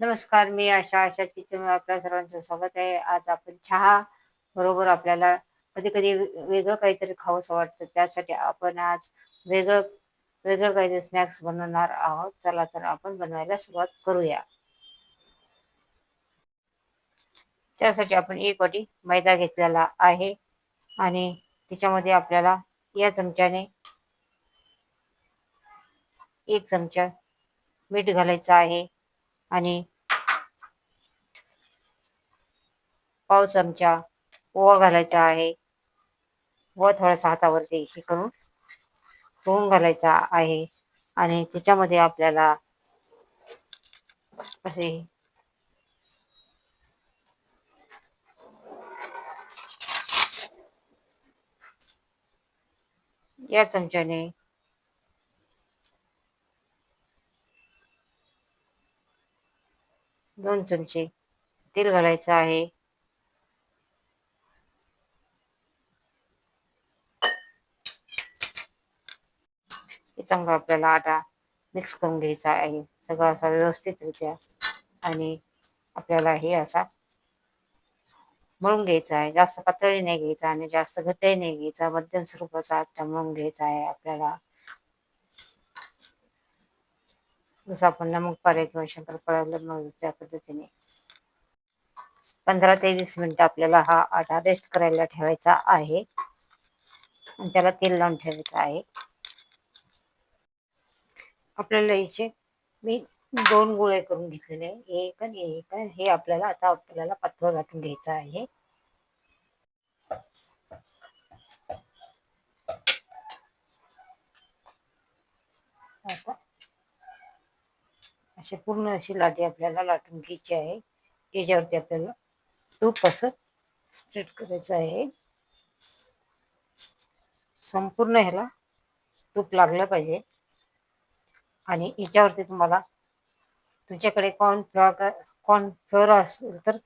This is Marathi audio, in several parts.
नमस्कार मी आशा आशा किचन आपल्या सर्वांचं स्वागत आहे. आज आपण चहा बरोबर आपल्याला कधी कधी वेगळं काहीतरी खावंसं वाटतं. त्यासाठी आपण आज वेगळं वेगळं काहीतरी स्नॅक्स बनवणार आहोत. चला तर आपण बनवायला सुरुवात करूया. त्यासाठी आपण एक वाटी मैदा घेतलेला आहे आणि त्याच्यामध्ये आपल्याला या चमच्याने एक चमचा मीठ घालायचं आहे. आणि पाव चमचा ओवा घालायचा आहे. व थोडासा हातावरती हे करून तोंड घालायचा आहे. आणि त्याच्यामध्ये आपल्याला असे या चमच्याने दोन चमचे तेल घालायचं आहे. चांगला आपल्याला आटा मिक्स करून घ्यायचा आहे. सगळं असा व्यवस्थितरित्या आणि आपल्याला हे असा मळून घ्यायचा आहे. जास्त पातळी नाही घ्यायचा आणि जास्त घट्टही नाही घ्यायचा. मध्यम स्वरूपाचा आटा मळून घ्यायचा आहे आपल्याला. जसं आपण नमक पारे किंवा शंकरपाळ्याला मग त्या पद्धतीने. पंधरा ते वीस मिनिटं आपल्याला हा आटा रेस्ट करायला ठेवायचा आहे. आणि त्याला तेल लावून ठेवायचं आहे. आपल्याला याचे मी दोन गोळे करून घेतलेले. एक आणि एक हे आपल्याला आता आपल्याला पातळ गाठून घ्यायचं आहे. आता असे पूर्ण अशी लाटी आपल्याला लाटून घ्यायची आहे. याच्यावरती आपल्याला तूप असं स्प्रेड करायचं आहे. संपूर्ण ह्याला तूप लागलं पाहिजे. आणि याच्यावरती तुम्हाला तुमच्याकडे कॉर्न कॉर्नफ्लोअर असेल तर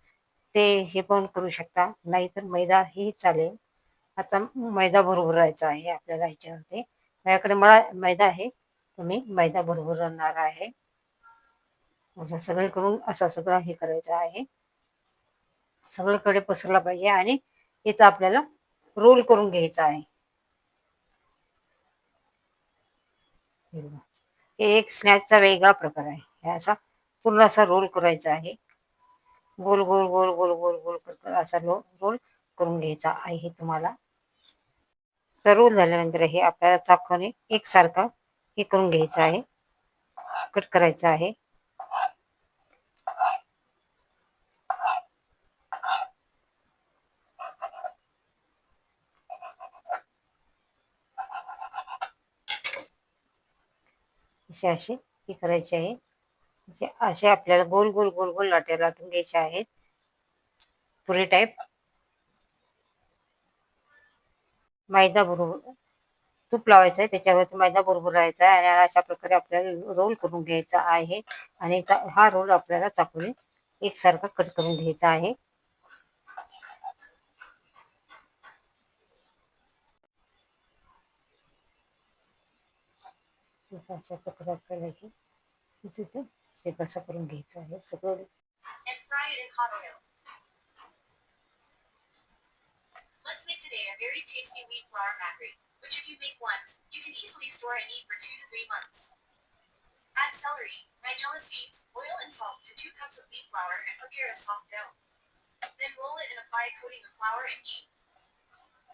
ते हे पण करू शकता. नाहीतर मैदा ही चालेल. आता मैदा बरोबर आहे आपल्याला ह्याच्यावरती. माझ्याकडे मला मैदा आहे. तुम्ही मैदा बरोबर राहणार आहे. असं सगळीकडून असं सगळं हे करायचं आहे. सगळीकडे पसरला पाहिजे आणि याचा आपल्याला रोल करून घ्यायचा आहे. हे एक स्नॅकचा वेगळा प्रकार आहे. हे असा पूर्ण असा रोल करायचा आहे. गोल गोल गोल गोल गोल गोल कर असा रोल करून घ्यायचा आहे तुम्हाला. तर रोल झाल्यानंतर हे आपल्याला चाकूने एकसारखा हे करून घ्यायचं आहे. कट करायचं आहे. असे असे हे करायचे आहे. असे आपल्याला गोल गोल गोल गोल लाटे लाटून घ्यायचे आहेत. पुरे टाईप मैदा बरोबर तूप लावायचं आहे. त्याच्यावरती मैदा बरोबर राहायचा आहे आणि अशा प्रकारे आपल्याला रोल करून घ्यायचा आहे. आणि हा रोल आपल्याला चाकूने एकसारखा कट करून घ्यायचा आहे. अशा प्रकारे आपल्याला हे तिथे ते कसं करून घ्यायचं आहे सगळं Let's make today a very tasty wheat flour macri, which if you make once, you can easily store and eat for two to three months. Add celery, nigella seeds, oil and salt to two cups of wheat flour and prepare a soft dough. Then roll it and apply a coating of flour and ghee.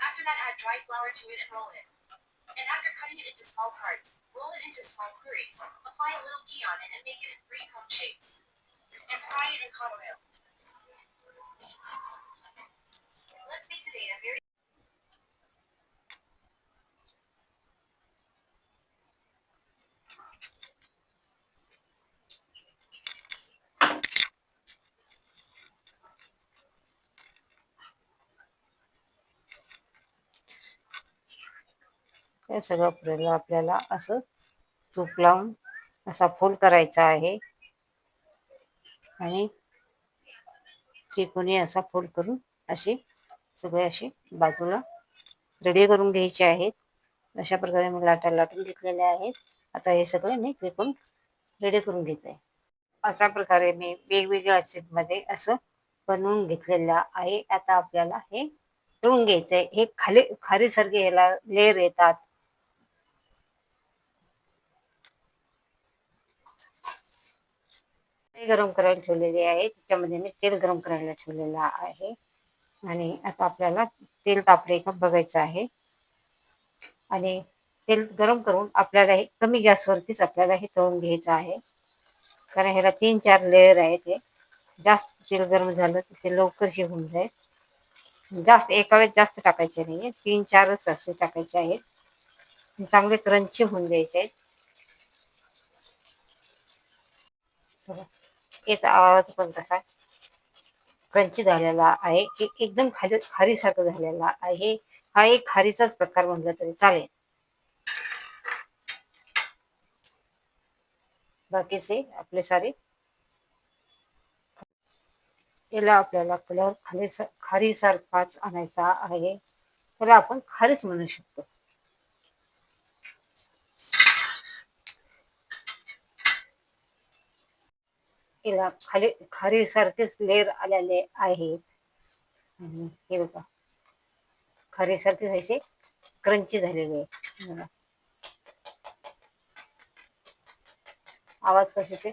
After that add dry flour to it and roll it. And after cutting it into small parts, roll it into small purees, apply a little ghee on it and make it in three cone shapes. And fry it in hot oil. हे सगळं पुरेला. आपल्याला असं तूप लावून असा फोल्ड करायचा आहे. आणि त्रिकोणी असा फोल्ड करून असे सगळे असे बाजूला रेडी करून घ्यायचे आहेत. अशा प्रकारे मी लाटा लाटून घेतलेले आहेत. आता हे सगळे मी त्रिकोण रेडी करून घेते. अशा प्रकारे मी वेगवेगळ्या शेपमध्ये असं बनवून घेतलेलं आहे. आता आपल्याला हे तळून घ्यायचंय. हे खाली खारीसारखे ह्याला लेअर येतात. ते गरम करायला ठेवलेले आहे. त्याच्यामध्ये मी तेल गरम करायला ठेवलेलं आहे. आणि आता आपल्याला तेल तापले का बघायचं आहे. आणि तेल गरम करून आपल्याला हे कमी गॅसवरतीच आपल्याला हे तळून घ्यायचं आहे. कारण ह्याला तीन चार लेअर आहेत हे. जास्त तेल गरम झालं तर ते लवकर होऊन जाईल. जास्त एका वेळेस जास्त टाकायचे नाहीये तीन चारच असे टाकायचे आहेत. चांगले क्रंची होऊन द्यायचे आहेत. एक आवाज पण तसा क्रंची झालेला आहे की एकदम खाली खारीसारखं झालेला आहे. हा एक खारीचाच प्रकार म्हटला तरी चालेल. बाकीचे आपले सारे. याला आपल्याला कलर खाली खारीसारखाच आणायचा आहे. त्याला आपण खारीच म्हणू शकतो. हिला खाली खारी सारखेच लेअर आलेले आहेत. आणि हे बघा. खारी सारखेच असे क्रंची झालेले आहे बघा. आवाज कशाचे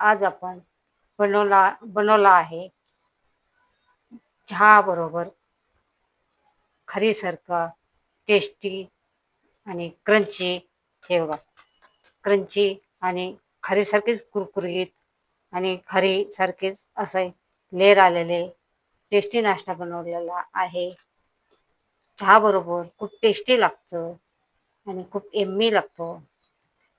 आज आपण बनवला बनवला आहे चहाबरोबर खरीसारखं टेस्टी आणि क्रंची हे बघा. क्रंची आणि खरीसारखीच कुरकुरीत आणि खरीसारखेच असे लेर आलेले टेस्टी नाश्ता बनवलेला आहे. चहाबरोबर खूप टेस्टी लागतं आणि खूप एम्मी लागतो.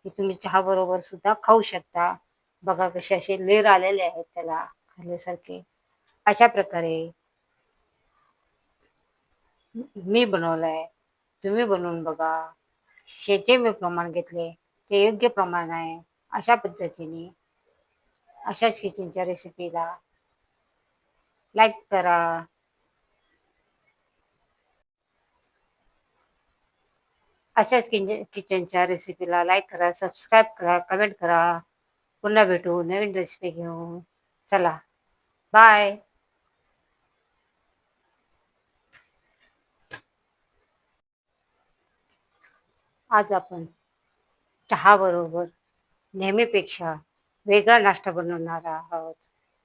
की तुम्ही चहाबरोबर सुद्धा खाऊ शकता. बघा कसे असे लेर आलेले आहेत त्याला खाल्ल्यासारखे. अशा प्रकारे मी बनवलंय. तुम्ही बनवून बघा. शेचे मी प्रमाण घेतले. ते योग्य प्रमाण आहे. अशा पद्धतीने अशाच किचनच्या रेसिपीला लाईक करा. अशाच किचनच्या रेसिपीला लाईक करा सबस्क्राईब करा कमेंट करा. पुन्हा भेटू नवीन रेसिपी घेऊन. चला. बाय आज आपण चहा बरोबर नेहमीपेक्षा वेगळा नाश्ता बनवणार आहोत.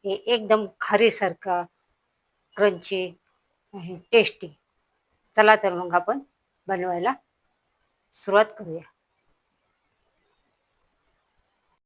हे एकदम खारीसारखा क्रंची टेस्टी चला तर मग आपण बनवायला सुरुवात करूया.